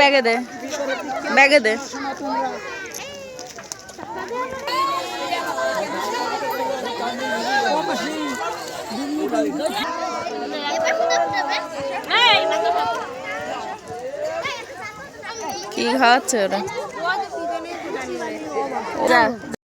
ব্যাগে দে। ব্যাগে দে। কি খাওয়াচ্ছে ওরা? যা।